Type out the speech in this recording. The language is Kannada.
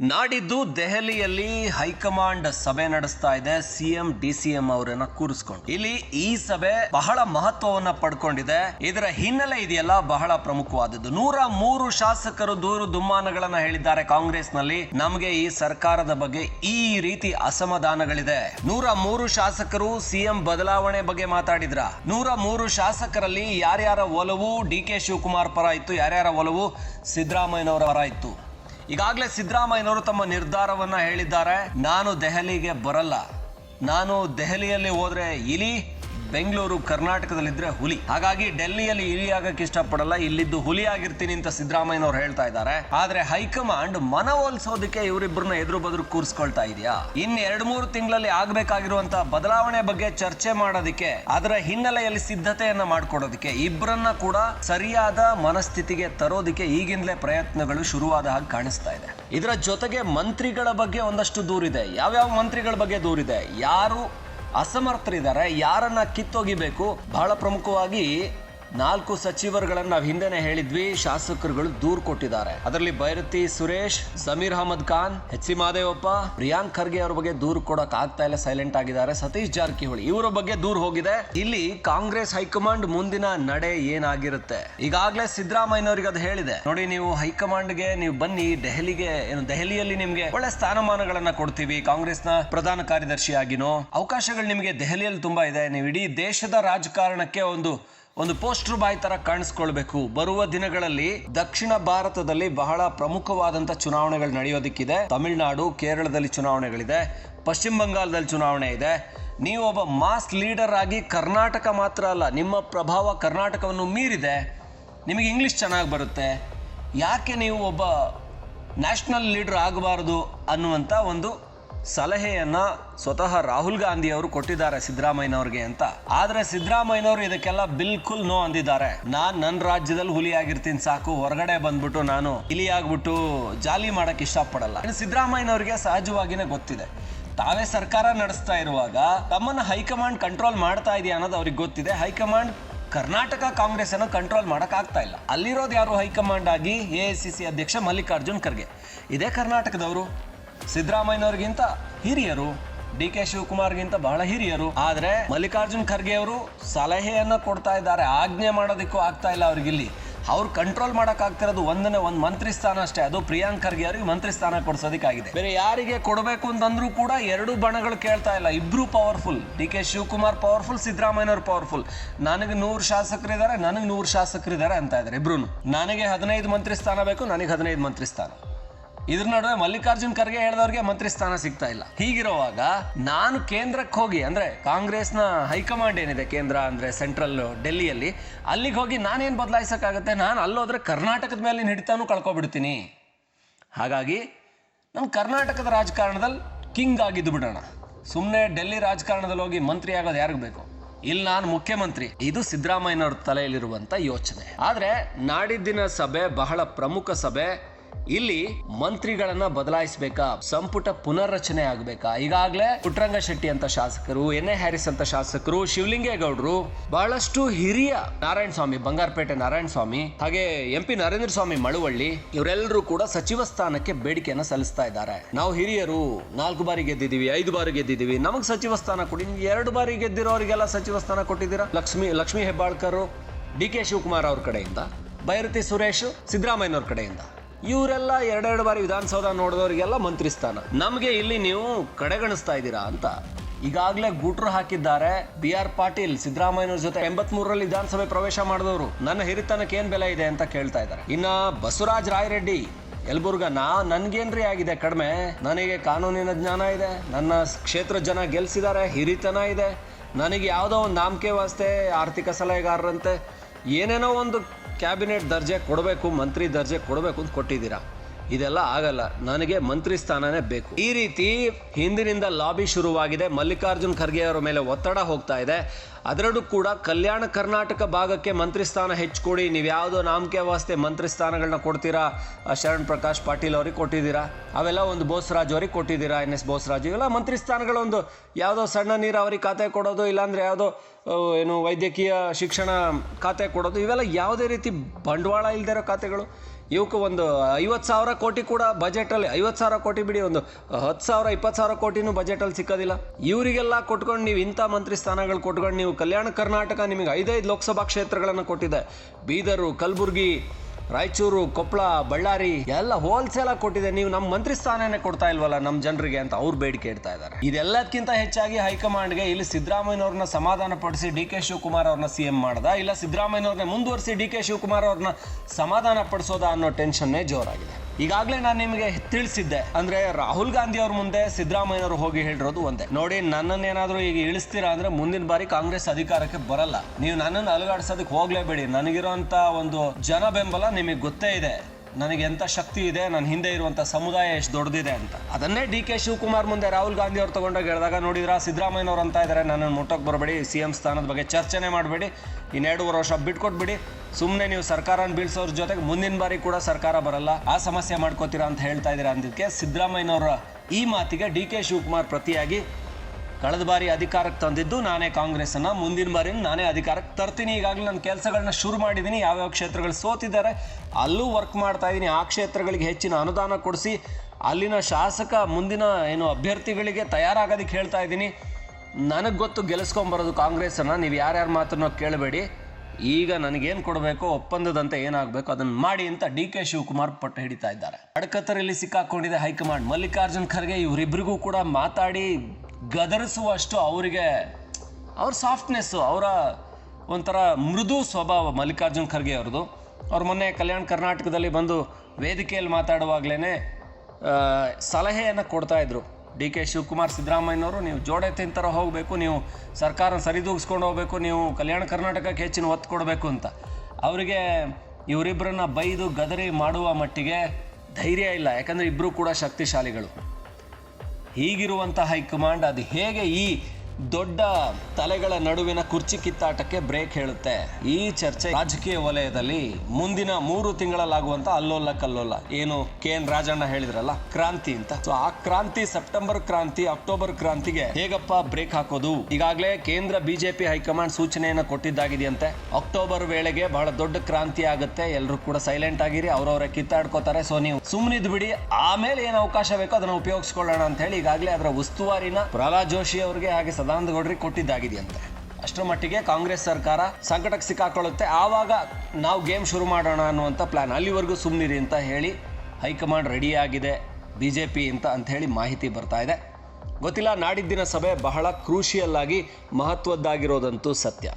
ನಾಡಿದ್ದು ದೆಹಲಿಯಲ್ಲಿ ಹೈಕಮಾಂಡ್ ಸಭೆ ನಡೆಸ್ತಾ ಇದೆ. ಸಿಎಂ, ಡಿಸಿಎಂ ಅವರನ್ನ ಕೂರಿಸ್ಕೊಂಡು. ಇಲ್ಲಿ ಈ ಸಭೆ ಬಹಳ ಮಹತ್ವವನ್ನ ಪಡ್ಕೊಂಡಿದೆ. ಇದರ ಹಿನ್ನೆಲೆ ಇದೆಯಲ್ಲ, ಬಹಳ ಪ್ರಮುಖವಾದದ್ದು. ನೂರ ಮೂರು ಶಾಸಕರು ದೂರು ದುಮ್ಮಾನಗಳನ್ನ ಹೇಳಿದ್ದಾರೆ ಕಾಂಗ್ರೆಸ್ನಲ್ಲಿ. ನಮಗೆ ಈ ಸರ್ಕಾರದ ಬಗ್ಗೆ ಈ ರೀತಿ ಅಸಮಾಧಾನಗಳಿದೆ. ನೂರ ಮೂರು ಶಾಸಕರು ಸಿಎಂ ಬದಲಾವಣೆ ಬಗ್ಗೆ ಮಾತಾಡಿದ್ರ? ನೂರ ಮೂರು ಶಾಸಕರಲ್ಲಿ ಯಾರ್ಯಾರ ಒಲವು? ಡಿ ಕೆ ಶಿವಕುಮಾರ್ ಪರ ಇತ್ತು, ಯಾರ್ಯಾರ ಒಲವು? ಸಿದ್ದರಾಮಯ್ಯನವರ ಪರ ಇತ್ತು. ಈಗಾಗಲೇ ಸಿದ್ದರಾಮಯ್ಯನವರು ತಮ್ಮ ನಿರ್ಧಾರವನ್ನ ಹೇಳಿದ್ದಾರೆ. ನಾನು ದೆಹಲಿಗೆ ಬರಲ್ಲ. ನಾನು ದೆಹಲಿಯಲ್ಲಿ ಹೋದ್ರೆ ಇಲಿ ಬೆಂಗಳೂರು, ಕರ್ನಾಟಕದಲ್ಲಿದ್ರೆ ಹುಲಿ. ಹಾಗಾಗಿ ಡೆಲ್ಲಿಯಲ್ಲಿ ಇಲಿ ಆಗಕ್ಕೆ ಇಷ್ಟಪಡಲ್ಲ. ಇಲ್ಲಿದ್ದು ಹುಲಿ ಆಗಿರ್ತೀನಿ ಅಂತ ಸಿದ್ದರಾಮಯ್ಯನವ್ರು ಹೇಳ್ತಾ ಇದ್ದಾರೆ. ಆದ್ರೆ ಹೈಕಮಾಂಡ್ ಮನವೊಲಿಸೋದಕ್ಕೆ ಇವರಿಬ್ಬರನ್ನ ಎದುರು ಬದುರು ಕೂರಿಸ್ಕೊಳ್ತಾ ಇದೆಯಾ? ಇನ್ ಎರಡ್ ಮೂರು ತಿಂಗಳಲ್ಲಿ ಆಗಬೇಕಾಗಿರುವಂತ ಬದಲಾವಣೆ ಬಗ್ಗೆ ಚರ್ಚೆ ಮಾಡೋದಕ್ಕೆ, ಅದರ ಹಿನ್ನೆಲೆಯಲ್ಲಿ ಸಿದ್ಧತೆಯನ್ನ ಮಾಡ್ಕೊಡೋದಕ್ಕೆ, ಇಬ್ಬರನ್ನ ಕೂಡ ಸರಿಯಾದ ಮನಸ್ಥಿತಿಗೆ ತರೋದಕ್ಕೆ ಈಗಿಂದಲೇ ಪ್ರಯತ್ನಗಳು ಶುರುವಾದ ಹಾಗೆ ಕಾಣಿಸ್ತಾ ಇದೆ. ಇದರ ಜೊತೆಗೆ ಮಂತ್ರಿಗಳ ಬಗ್ಗೆ ಒಂದಷ್ಟು ದೂರಿದೆ. ಯಾವ್ಯಾವ ಮಂತ್ರಿಗಳ ಬಗ್ಗೆ ದೂರಿದೆ? ಯಾರು ಅಸಮರ್ಥರಿದ್ದಾರೆ ಯಾರನ್ನ ಕಿತ್ತೊಗಿಬೇಕು ಬಹಳ ಪ್ರಮುಖವಾಗಿ ನಾಲ್ಕು ಸಚಿವರುಗಳನ್ನು ನಾವು ಹಿಂದೆನೆ ಹೇಳಿದ್ವಿ, ಶಾಸಕರುಗಳು ದೂರು ಕೊಟ್ಟಿದ್ದಾರೆ. ಅದರಲ್ಲಿ ಬೈರತಿ ಸುರೇಶ್, ಸಮೀರ್ ಅಹಮದ್ ಖಾನ್, ಎಚ್ ಸಿ ಮಾದೇವಪ್ಪ, ಪ್ರಿಯಾಂಕ್ ಖರ್ಗೆ ಅವ್ರ ಬಗ್ಗೆ ದೂರು ಕೊಡಕ್ ಆಗ್ತಾ ಇಲ್ಲ ಸೈಲೆಂಟ್ ಆಗಿದ್ದಾರೆ. ಸತೀಶ್ ಜಾರಕಿಹೊಳಿ ಇವರ ಬಗ್ಗೆ ದೂರು ಹೋಗಿದೆ. ಇಲ್ಲಿ ಕಾಂಗ್ರೆಸ್ ಹೈಕಮಾಂಡ್ ಮುಂದಿನ ನಡೆ ಏನಾಗಿರುತ್ತೆ? ಈಗಾಗಲೇ ಸಿದ್ದರಾಮಯ್ಯನವರಿಗೆ ಅದು ಹೇಳಿದೆ. ನೋಡಿ, ನೀವು ಹೈಕಮಾಂಡ್ಗೆ, ನೀವು ಬನ್ನಿ, ದೆಹಲಿಗೆ, ಏನು, ದೆಹಲಿಯಲ್ಲಿ ನಿಮ್ಗೆ ಒಳ್ಳೆ ಸ್ಥಾನಮಾನಗಳನ್ನ ಕೊಡ್ತೀವಿ. ಕಾಂಗ್ರೆಸ್ನ ಪ್ರಧಾನ ಕಾರ್ಯದರ್ಶಿಯಾಗಿನೋ, ಅವಕಾಶಗಳು ನಿಮಗೆ ದೆಹಲಿಯಲ್ಲಿ ತುಂಬಾ ಇದೆ. ನೀವು ಇಡೀ ದೇಶದ ರಾಜಕಾರಣಕ್ಕೆ ಒಂದು ಒಂದು ಪೋಸ್ಟರ್ ಬಾಯ್ ತರ ಕಾಣಿಸ್ಕೊಳ್ಬೇಕು. ಬರುವ ದಿನಗಳಲ್ಲಿ ದಕ್ಷಿಣ ಭಾರತದಲ್ಲಿ ಬಹಳ ಪ್ರಮುಖವಾದಂತ ಚುನಾವಣೆಗಳು ನಡೆಯೋದಕ್ಕಿದೆ. ತಮಿಳುನಾಡು, ಕೇರಳದಲ್ಲಿ ಚುನಾವಣೆಗಳಿದೆ. ಪಶ್ಚಿಮ ಬಂಗಾಳದಲ್ಲಿ ಚುನಾವಣೆ ಇದೆ. ನೀವು ಒಬ್ಬ ಮಾಸ್ ಲೀಡರ್ ಆಗಿ ಕರ್ನಾಟಕ ಮಾತ್ರ ಅಲ್ಲ, ನಿಮ್ಮ ಪ್ರಭಾವ ಕರ್ನಾಟಕವನ್ನು ಮೀರಿದೆ. ನಿಮಗೆ ಇಂಗ್ಲಿಷ್ ಚೆನ್ನಾಗಿ ಬರುತ್ತೆ. ಯಾಕೆ ನೀವು ಒಬ್ಬ ನ್ಯಾಷನಲ್ ಲೀಡರ್ ಆಗಬಾರದು ಅನ್ನುವಂಥ ಒಂದು ಸಲಹೆಯನ್ನ ಸ್ವತಃ ರಾಹುಲ್ ಗಾಂಧಿ ಅವರು ಕೊಟ್ಟಿದ್ದಾರೆ ಸಿದ್ದರಾಮಯ್ಯನವ್ರಿಗೆ ಅಂತ. ಆದ್ರೆ ಸಿದ್ದರಾಮಯ್ಯನವರು ಇದಕ್ಕೆಲ್ಲ ಬಿಲ್ಕುಲ್ ನೋ ಅಂದಿದ್ದಾರೆ. ನಾನು ನನ್ನ ರಾಜ್ಯದಲ್ಲಿ ಹುಲಿ ಆಗಿರ್ತೀನಿ ಸಾಕು, ಹೊರಗಡೆ ಬಂದ್ಬಿಟ್ಟು ನಾನು ಇಲಿ ಆಗ್ಬಿಟ್ಟು ಜಾಲಿ ಮಾಡಕ್ ಇಷ್ಟಪಡಲ್ಲ. ಸಿದ್ದರಾಮಯ್ಯನವ್ರಿಗೆ ಸಹಜವಾಗಿನೇ ಗೊತ್ತಿದೆ. ತಾವೇ ಸರ್ಕಾರ ನಡೆಸ್ತಾ ಇರುವಾಗ ತಮ್ಮನ್ನ ಹೈಕಮಾಂಡ್ ಕಂಟ್ರೋಲ್ ಮಾಡ್ತಾ ಇದೆಯಾ ಅನ್ನೋದು ಅವ್ರಿಗೆ ಗೊತ್ತಿದೆ. ಹೈಕಮಾಂಡ್ ಕರ್ನಾಟಕ ಕಾಂಗ್ರೆಸ್ ಅನ್ನು ಕಂಟ್ರೋಲ್ ಮಾಡೋಕ್ಕಾಗ್ತಾ ಇಲ್ಲ. ಅಲ್ಲಿರೋದು ಯಾರು ಹೈಕಮಾಂಡ್ ಆಗಿ ಎ ಸಿ ಸಿ ಅಧ್ಯಕ್ಷ ಮಲ್ಲಿಕಾರ್ಜುನ್ ಖರ್ಗೆ? ಇದೇ ಕರ್ನಾಟಕದವರು. ಸಿದ್ದರಾಮಯ್ಯನವ್ರಿಗಿಂತ ಹಿರಿಯರು ಡಿ ಕೆ ಶಿವಕುಮಾರ್ಗಿಂತ ಬಹಳ ಹಿರಿಯರು. ಆದ್ರೆ ಮಲ್ಲಿಕಾರ್ಜುನ್ ಖರ್ಗೆ ಅವರು ಸಲಹೆಯನ್ನ ಕೊಡ್ತಾ ಇದ್ದಾರೆ, ಆಜ್ಞೆ ಮಾಡೋದಕ್ಕೂ ಆಗ್ತಾ ಇಲ್ಲ ಅವ್ರಿಗಿಲ್ಲಿ. ಅವ್ರು ಕಂಟ್ರೋಲ್ ಮಾಡಕ್ ಆಗ್ತಿರೋದು ಒಂದನೇ ಒಂದು ಮಂತ್ರಿ ಸ್ಥಾನ ಅಷ್ಟೇ. ಅದು ಪ್ರಿಯಾಂಕ್ ಖರ್ಗೆ ಅವರಿಗೆ ಮಂತ್ರಿ ಸ್ಥಾನ ಕೊಡ್ಸೋದಕ್ಕಾಗಿದೆ. ಬೇರೆ ಯಾರಿಗೆ ಕೊಡಬೇಕು ಅಂತಂದ್ರೂ ಕೂಡ ಎರಡು ಬಣಗಳು ಕೇಳ್ತಾ ಇಲ್ಲ. ಇಬ್ರು powerful D K Shivakumar powerful ಸಿದ್ದರಾಮಯ್ಯನವ್ರು ಪವರ್ಫುಲ್ ನನಗೆ ನೂರು ಶಾಸಕರಿದ್ದಾರೆ, ನನಗೆ ನೂರು ಶಾಸಕರಿದ್ದಾರೆ ಅಂತ ಇದ್ದಾರೆ ಇಬ್ರು ನನಗೆ ಹದಿನೈದು ಮಂತ್ರಿ ಸ್ಥಾನ ಬೇಕು, ನನಗೆ ಹದಿನೈದು ಮಂತ್ರಿ ಸ್ಥಾನ. ಇದ್ರ ನಡುವೆ ಮಲ್ಲಿಕಾರ್ಜುನ್ ಖರ್ಗೆ ಹೇಳಿದವ್ರಿಗೆ ಮಂತ್ರಿ ಸ್ಥಾನ ಸಿಗ್ತಾ ಇಲ್ಲ. ಹೀಗಿರುವಾಗ ನಾನು ಕೇಂದ್ರಕ್ಕೆ ಹೋಗಿ, ಅಂದ್ರೆ ಕಾಂಗ್ರೆಸ್ನ ಹೈಕಮಾಂಡ್ ಏನಿದೆ ಕೇಂದ್ರ, ಅಂದ್ರೆ ಸೆಂಟ್ರಲ್ ಡೆಲ್ಲಿಯಲ್ಲಿ, ಅಲ್ಲಿಗೆ ಹೋಗಿ ನಾನೇನು ಬದಲಾಯಿಸಕ್ಕಾಗತ್ತೆ? ನಾನು ಅಲ್ಲೋದ್ರೆ ಕರ್ನಾಟಕದ ಮೇಲೆ ಹಿಡಿತಾನು ಕಳ್ಕೊಬಿಡ್ತೀನಿ. ಹಾಗಾಗಿ ನಮ್ಮ ಕರ್ನಾಟಕದ ರಾಜಕಾರಣದಲ್ಲಿ ಕಿಂಗ್ ಆಗಿದ್ದು ಬಿಡೋಣ. ಸುಮ್ಮನೆ ಡೆಲ್ಲಿ ರಾಜಕಾರಣದಲ್ಲಿ ಹೋಗಿ ಮಂತ್ರಿ ಆಗೋದು ಯಾರಿಗ್ ಬೇಕು? ಇಲ್ಲಿ ನಾನು ಮುಖ್ಯಮಂತ್ರಿ. ಇದು ಸಿದ್ದರಾಮಯ್ಯನವ್ರ ತಲೆಯಲ್ಲಿರುವಂತ ಯೋಚನೆ. ಆದ್ರೆ ನಾಡಿದ್ದಿನ ಸಭೆ ಬಹಳ ಪ್ರಮುಖ ಸಭೆ. ಇಲ್ಲಿ ಮಂತ್ರಿಗಳನ್ನ ಬದಲಾಯಿಸಬೇಕಾ? ಸಂಪುಟ ಪುನರ್ರಚನೆ ಆಗಬೇಕಾ? ಈಗಾಗಲೇ ಪುಟ್ರಂಗ ಶೆಟ್ಟಿ ಅಂತ ಶಾಸಕರು, ಎನ್ ಎ ಹ್ಯಾರಿಸ್ ಅಂತ ಶಾಸಕರು, ಶಿವಲಿಂಗೇಗೌಡರು, ಬಹಳಷ್ಟು ಹಿರಿಯ ನಾರಾಯಣ ಸ್ವಾಮಿ ಬಂಗಾರಪೇಟೆ ನಾರಾಯಣ ಸ್ವಾಮಿ ಹಾಗೆ ಎಂ ಪಿ ನರೇಂದ್ರ ಸ್ವಾಮಿ ಮಳುವಳ್ಳಿ ಇವರೆಲ್ಲರೂ ಕೂಡ ಸಚಿವ ಸ್ಥಾನಕ್ಕೆ ಬೇಡಿಕೆಯನ್ನ ಸಲ್ಲಿಸ್ತಾ ಇದ್ದಾರೆ. ನಾವು ಹಿರಿಯರು ನಾಲ್ಕು ಬಾರಿ ಗೆದ್ದಿದೀವಿ ಐದು ಬಾರಿ ಗೆದ್ದಿದೀವಿ ನಮಗೆ ಸಚಿವ ಸ್ಥಾನ ಕೊಡಿ. ಎರಡು ಬಾರಿ ಗೆದ್ದಿರೋರಿಗೆಲ್ಲ ಸಚಿವ ಸ್ಥಾನ ಕೊಟ್ಟಿದ್ದೀರಾ? ಲಕ್ಷ್ಮಿ ಲಕ್ಷ್ಮಿ ಹೆಬ್ಬಾಳ್ಕರ್, ಡಿ ಕೆ ಶಿವಕುಮಾರ್ ಅವ್ರ ಕಡೆಯಿಂದ ಭೈರತಿ ಸುರೇಶ್, ಸಿದ್ದರಾಮಯ್ಯನವ್ರ ಕಡೆಯಿಂದ. ಇವರೆಲ್ಲ ಎರಡೆರಡು ಬಾರಿ ವಿಧಾನಸೌಧ ನೋಡಿದವರಿಗೆಲ್ಲ ಮಂತ್ರಿ ಸ್ಥಾನ ನಮಗೆ ಇಲ್ಲಿ ನೀವು ಕಡೆಗಣಿಸ್ತಾ ಇದ್ದೀರಾ ಅಂತ. ಈಗಾಗಲೇ ಗೂಟ್ರು ಹಾಕಿದ್ದಾರೆ ಬಿ ಆರ್ ಪಾಟೀಲ್, ಸಿದ್ದರಾಮಯ್ಯನವ್ರ ಜೊತೆ ಎಂಬತ್ ಮೂರರಲ್ಲಿ ವಿಧಾನಸಭೆ ಪ್ರವೇಶ ಮಾಡಿದವರು. ನನ್ನ ಹಿರಿತನಕ್ಕೆ ಏನ್ ಬೆಲೆ ಇದೆ ಅಂತ ಕೇಳ್ತಾ ಇದ್ದಾರೆ. ಇನ್ನ ಬಸವರಾಜ್ ರಾಯರೆಡ್ಡಿ ನಾ ನನ್ಗೇನ್ರಿ ಆಗಿದೆ ಕಡಿಮೆ? ನನಗೆ ಕಾನೂನಿನ ಜ್ಞಾನ ಇದೆ, ನನ್ನ ಕ್ಷೇತ್ರ ಜನ ಗೆಲ್ಸಿದ್ದಾರೆ, ಹಿರಿತನ ಇದೆ. ನನಗೆ ಯಾವುದೋ ಒಂದು ನಾಮಕೆ ವಾಸ್ತೆ ಆರ್ಥಿಕ ಸಲಹೆಗಾರರಂತೆ. ಏನೇನೋ ಒಂದು ಕ್ಯಾಬಿನೆಟ್ ದರ್ಜೆ ಕೊಡಬೇಕು, ಮಂತ್ರಿ ದರ್ಜೆ ಕೊಡಬೇಕು ಅಂತ ಕೊಟ್ಟಿದ್ದೀರಾ? ಇದೆಲ್ಲ ಆಗಲ್ಲ. ನನಗೆ ಮಂತ್ರಿ ಸ್ಥಾನನೇ ಬೇಕು. ಈ ರೀತಿ ಹಿಂದಿನಿಂದ ಲಾಬಿ ಶುರುವಾಗಿದೆ. ಮಲ್ಲಿಕಾರ್ಜುನ್ ಖರ್ಗೆ ಅವರ ಮೇಲೆ ಒತ್ತಡ ಹೋಗ್ತಾ ಇದೆ. ಅದರಲ್ಲೂ ಕೂಡ ಕಲ್ಯಾಣ ಕರ್ನಾಟಕ ಭಾಗಕ್ಕೆ ಮಂತ್ರಿ ಸ್ಥಾನ ಹೆಚ್ಚಿಕೊಡಿ ನೀವು ಯಾವುದೋ ನಾಮಕೆ ವ್ಯವಸ್ಥೆ ಮಂತ್ರಿ ಸ್ಥಾನಗಳನ್ನ ಕೊಡ್ತೀರಾ ಶರಣ್ ಪ್ರಕಾಶ್ ಪಾಟೀಲ್ ಅವ್ರಿಗೆ ಕೊಟ್ಟಿದ್ದೀರಾ? ಅವೆಲ್ಲ ಒಂದು ಬೋಸ್ರಾಜ್ ಅವ್ರಿಗೆ ಕೊಟ್ಟಿದ್ದೀರಾ? ಎನ್ ಎಸ್ ಬೋಸರಾಜ್ ಇವೆಲ್ಲ ಮಂತ್ರಿ ಸ್ಥಾನಗಳೊಂದು ಯಾವುದೋ ಸಣ್ಣ ನೀರಾವರಿ ಖಾತೆ ಕೊಡೋದು, ಇಲ್ಲಾಂದರೆ ಯಾವುದೋ ಏನು ವೈದ್ಯಕೀಯ ಶಿಕ್ಷಣ ಖಾತೆ ಕೊಡೋದು, ಇವೆಲ್ಲ ಯಾವುದೇ ರೀತಿ ಬಂಡವಾಳ ಇಲ್ದಿರೋ ಖಾತೆಗಳು. ಇವಕ್ಕೆ ಒಂದು ಐವತ್ತು ಸಾವಿರ ಕೋಟಿ ಕೂಡ ಬಜೆಟಲ್ಲಿ, ಐವತ್ತು ಸಾವಿರ ಕೋಟಿ ಬಿಡಿ, ಒಂದು ಹತ್ತು ಸಾವಿರ, ಇಪ್ಪತ್ತು ಸಾವಿರ ಕೋಟಿನೂ ಬಜೆಟಲ್ಲಿ ಸಿಕ್ಕೋದಿಲ್ಲ. ಇವರಿಗೆಲ್ಲ ಕೊಟ್ಕೊಂಡು ನೀವು ಇಂಥ ಮಂತ್ರಿ ಸ್ಥಾನಗಳು ಕೊಟ್ಕೊಂಡು ನೀವು ಕಲ್ಯಾಣ ಕರ್ನಾಟಕ ನಿಮಗೆ ಐದೈದು ಲೋಕಸಭಾ ಕ್ಷೇತ್ರಗಳನ್ನು ಕೊಟ್ಟಿದೆ. ಬೀದರು, ಕಲಬುರ್ಗಿ, ರಾಯಚೂರು ಕೊಪ್ಪಳ ಬಳ್ಳಾರಿ, ಎಲ್ಲ ಹೋಲ್ಸೇಲ್ ಕೊಟ್ಟಿದೆ. ನೀವು ನಮ್ಮ ಮಂತ್ರಿ ಸ್ಥಾನನೇ ಕೊಡ್ತಾ ಇಲ್ವಲ್ಲ ನಮ್ಮ ಜನರಿಗೆ ಅಂತ ಅವ್ರು ಬೇಡಿಕೆ ಇಡ್ತಾ ಇದ್ದಾರೆ. ಇದೆಲ್ಲದಕ್ಕಿಂತ ಹೆಚ್ಚಾಗಿ ಹೈಕಮಾಂಡ್ಗೆ ಇಲ್ಲಿ ಸಿದ್ದರಾಮಯ್ಯನವ್ರನ್ನ ಸಮಾಧಾನ ಪಡಿಸಿ ಡಿ ಕೆ ಶಿವಕುಮಾರ್ ಅವ್ರನ್ನ ಸಿ ಎಂ ಮಾಡ್ದ. ಇಲ್ಲ ಸಿದ್ದರಾಮಯ್ಯನವ್ರನ್ನ ಮುಂದುವರಿಸಿ ಡಿ ಕೆ ಶಿವಕುಮಾರ್ ಅವ್ರನ್ನ ಸಮಾಧಾನ ಪಡಿಸೋದ ಅನ್ನೋ ಟೆನ್ಷನ್ನೇ ಜೋರಾಗಿದೆ. ಈಗಾಗಲೇ ನಾನು ನಿಮಗೆ ತಿಳಿಸಿದ್ದೆ. ಅಂದ್ರೆ ರಾಹುಲ್ ಗಾಂಧಿ ಅವ್ರ ಮುಂದೆ ಸಿದ್ದರಾಮಯ್ಯನವರು ಹೋಗಿ ಹೇಳಿರೋದು ಒಂದೇ. ನೋಡಿ ನನ್ನನ್ನೇನಾದ್ರೂ ಈಗ ಇಳಿಸ್ತೀರಾ ಅಂದ್ರೆ ಮುಂದಿನ ಬಾರಿ ಕಾಂಗ್ರೆಸ್ ಅಧಿಕಾರಕ್ಕೆ ಬರಲ್ಲ. ನೀವು ನನ್ನನ್ನು ಅಲುಗಾಡಿಸೋದಕ್ಕೆ ಹೋಗಲೇಬೇಡಿ. ನನಗಿರುವಂತ ಒಂದು ಜನ ಬೆಂಬಲ ನಿಮಗೆ ಗೊತ್ತೇ ಇದೆ. ನನಗೆ ಎಂಥ ಶಕ್ತಿ ಇದೆ ನನ್ನ ಹಿಂದೆ ಇರುವಂಥ ಸಮುದಾಯ ಎಷ್ಟು ದೊಡ್ಡದಿದೆ ಅಂತ. ಅದನ್ನೇ ಡಿ ಕೆ ಶಿವಕುಮಾರ್ ಮುಂದೆ ರಾಹುಲ್ ಗಾಂಧಿ ಅವ್ರು ತಗೊಂಡೋಗಿ ಹೇಳಿದಾಗ, ನೋಡಿದ್ರ, ಸಿದ್ದರಾಮಯ್ಯನವ್ರು ಅಂತ ಇದ್ದಾರೆ ನನ್ನನ್ನು ಮುಟ್ಟೋಕೆ ಬರಬೇಡಿ, ಸಿ ಎಂ ಸ್ಥಾನದ ಬಗ್ಗೆ ಚರ್ಚೆನೆ ಮಾಡಬೇಡಿ, ಇನ್ನೆರಡೂವರೆ ವರ್ಷ ಬಿಟ್ಕೊಟ್ಬಿಡಿ ಸುಮ್ಮನೆ ನೀವು ಸರ್ಕಾರನ ಬೀಳ್ಸೋರ್ ಜೊತೆಗೆ ಮುಂದಿನ ಬಾರಿ ಕೂಡ ಸರ್ಕಾರ ಬರಲ್ಲ. ಆ ಸಮಸ್ಯೆ ಮಾಡ್ಕೋತೀರಾ ಅಂತ ಹೇಳ್ತಾ ಇದ್ದೀರಾ ಅಂದಿದ್ದಕ್ಕೆ ಸಿದ್ದರಾಮಯ್ಯನವರ ಈ ಮಾತಿಗೆ ಡಿ ಕೆ ಶಿವಕುಮಾರ್ ಪ್ರತಿಯಾಗಿ ಕಳೆದ ಬಾರಿ ಅಧಿಕಾರಕ್ಕೆ ತಂದಿದ್ದು ನಾನೇ ಕಾಂಗ್ರೆಸ್ಸನ್ನು. ಮುಂದಿನ ಬಾರಿ ನಾನೇ ಅಧಿಕಾರಕ್ಕೆ ತರ್ತೀನಿ. ಈಗಾಗಲೇ ನನ್ನ ಕೆಲಸಗಳನ್ನ ಶುರು ಮಾಡಿದ್ದೀನಿ. ಯಾವ್ಯಾವ ಕ್ಷೇತ್ರಗಳು ಸೋತಿದ್ದಾರೆ ಅಲ್ಲೂ ವರ್ಕ್ ಮಾಡ್ತಾ ಇದ್ದೀನಿ. ಆ ಕ್ಷೇತ್ರಗಳಿಗೆ ಹೆಚ್ಚಿನ ಅನುದಾನ ಕೊಡಿಸಿ ಅಲ್ಲಿನ ಶಾಸಕ, ಮುಂದಿನ ಏನು ಅಭ್ಯರ್ಥಿಗಳಿಗೆ ತಯಾರಾಗೋದಕ್ಕೆ ಹೇಳ್ತಾ ಇದ್ದೀನಿ. ನನಗೆ ಗೊತ್ತು ಗೆಲ್ಲಿಸ್ಕೊಂಬರೋದು ಕಾಂಗ್ರೆಸ್ಸನ್ನು. ನೀವು ಯಾರ್ಯಾರ ಮಾತನ್ನು ಕೇಳಬೇಡಿ. ಈಗ ನನಗೇನು ಕೊಡಬೇಕು ಒಪ್ಪಂದದಂತೆ ಏನಾಗಬೇಕು ಅದನ್ನು ಮಾಡಿ ಅಂತ ಡಿ ಕೆ ಶಿವಕುಮಾರ್ ಪಟ್ಟು ಹಿಡಿತಾ ಇದ್ದಾರೆ. ಅಡಕತ್ತರಲ್ಲಿ ಸಿಕ್ಕಾಕೊಂಡಿದೆ ಹೈಕಮಾಂಡ್ ಮಲ್ಲಿಕಾರ್ಜುನ್ ಖರ್ಗೆ ಇವರಿಬ್ಬರಿಗೂ ಕೂಡ ಮಾತಾಡಿ ಗದರಿಸುವಷ್ಟು ಅವರಿಗೆ ಅವ್ರ ಸಾಫ್ಟ್ನೆಸ್ಸು ಅವರ ಒಂಥರ ಮೃದು ಸ್ವಭಾವ ಮಲ್ಲಿಕಾರ್ಜುನ್ ಖರ್ಗೆ ಅವ್ರದ್ದು. ಅವ್ರು ಮೊನ್ನೆ ಕಲ್ಯಾಣ ಕರ್ನಾಟಕದಲ್ಲಿ ಬಂದು ವೇದಿಕೆಯಲ್ಲಿ ಮಾತಾಡುವಾಗಲೇ ಸಲಹೆಯನ್ನು ಕೊಡ್ತಾ ಇದ್ರು. ಡಿ ಕೆ ಶಿವಕುಮಾರ್ ಸಿದ್ದರಾಮಯ್ಯನವರು, ನೀವು ಜೋಡೆ ತಿಂತರ ಹೋಗಬೇಕು, ನೀವು ಸರ್ಕಾರ ಸರಿದೂಗಿಸ್ಕೊಂಡು ಹೋಗಬೇಕು, ನೀವು ಕಲ್ಯಾಣ ಕರ್ನಾಟಕಕ್ಕೆ ಹೆಚ್ಚಿನ ಒತ್ತು ಕೊಡಬೇಕು ಅಂತ. ಅವರಿಗೆ ಇವರಿಬ್ಬರನ್ನ ಬೈದು ಗದರಿ ಮಾಡುವ ಮಟ್ಟಿಗೆ ಧೈರ್ಯ ಇಲ್ಲ. ಯಾಕಂದರೆ ಇಬ್ಬರೂ ಕೂಡ ಶಕ್ತಿಶಾಲಿಗಳು. ಹೀಗಿರುವಂಥ ಹೈಕಮಾಂಡ್ ಅದು ಹೇಗೆ ಈ ದೊಡ್ಡ ತಲೆಗಳ ನಡುವಿನ ಕುರ್ಚಿ ಕಿತ್ತಾಟಕ್ಕೆ ಬ್ರೇಕ್ ಹೇಳುತ್ತೆ. ಈ ಚರ್ಚೆ ರಾಜಕೀಯ ವಲಯದಲ್ಲಿ ಮುಂದಿನ ಮೂರು ತಿಂಗಳಲ್ಲಾಗುವಂತ ಅಲ್ಲೋಲ ಕಲ್ಲೋಲ. ಏನು ಕೆ ಎನ್ ರಾಜಣ್ಣ ಹೇಳಿದ್ರಲ್ಲ, ಕ್ರಾಂತಿ ಅಂತ. ಸೊ ಆ ಕ್ರಾಂತಿ, ಸೆಪ್ಟೆಂಬರ್ ಕ್ರಾಂತಿ, ಅಕ್ಟೋಬರ್ ಕ್ರಾಂತಿಗೆ ಹೇಗಪ್ಪ ಬ್ರೇಕ್ ಹಾಕೋದು? ಈಗಾಗಲೇ ಕೇಂದ್ರ ಬಿಜೆಪಿ ಹೈಕಮಾಂಡ್ ಸೂಚನೆಯನ್ನು ಕೊಟ್ಟಿದ್ದಾಗಿದೆಯಂತೆ. ಅಕ್ಟೋಬರ್ ವೇಳೆಗೆ ಬಹಳ ದೊಡ್ಡ ಕ್ರಾಂತಿ ಆಗುತ್ತೆ. ಎಲ್ಲರೂ ಕೂಡ ಸೈಲೆಂಟ್ ಆಗಿರಿ, ಅವ್ರವ್ರೆ ಕಿತ್ತಾಡ್ಕೋತಾರೆ. ಸೊ ನೀವು ಸುಮ್ಮನಿದ್ ಬಿಡಿ, ಆಮೇಲೆ ಏನು ಅವಕಾಶ ಬೇಕೋ ಅದನ್ನ ಉಪಯೋಗಿಸ್ಕೊಳ್ಳೋಣ ಅಂತ ಹೇಳಿ ಈಗಾಗಲೇ ಅದರ ಉಸ್ತುವಾರಿನ ಪ್ರಹ್ಲಾದ್ ಜೋಶಿ ಅವರಿಗೆ ಹಾಗೆ ಸದಾನಂದ ಗೌಡ್ರಿಗೆ ಕೊಟ್ಟಿದ್ದಾಗಿದೆಯಂತೆ. ಅಷ್ಟರ ಮಟ್ಟಿಗೆ ಕಾಂಗ್ರೆಸ್ ಸರ್ಕಾರ ಸಂಕಟಕ್ಕೆ ಸಿಕ್ಕಾಕೊಳ್ಳುತ್ತೆ. ಆವಾಗ ನಾವು ಗೇಮ್ ಶುರು ಮಾಡೋಣ ಅನ್ನುವಂಥ ಪ್ಲಾನ್ ಅಲ್ಲಿವರೆಗೂ ಸುಮ್ಮನಿರಿ ಅಂತ ಹೇಳಿ ಹೈಕಮಾಂಡ್ ರೆಡಿಯಾಗಿದೆ ಬಿ ಜೆ ಪಿ ಅಂತ ಅಂಥೇಳಿ ಮಾಹಿತಿ ಬರ್ತಾ ಇದೆ. ಗೊತ್ತಿಲ್ಲ, ನಾಡಿದ್ದಿನ ಸಭೆ ಬಹಳ ಕ್ರೂಷಿಯಲ್ಲಾಗಿ ಮಹತ್ವದ್ದಾಗಿರೋದಂತೂ ಸತ್ಯ.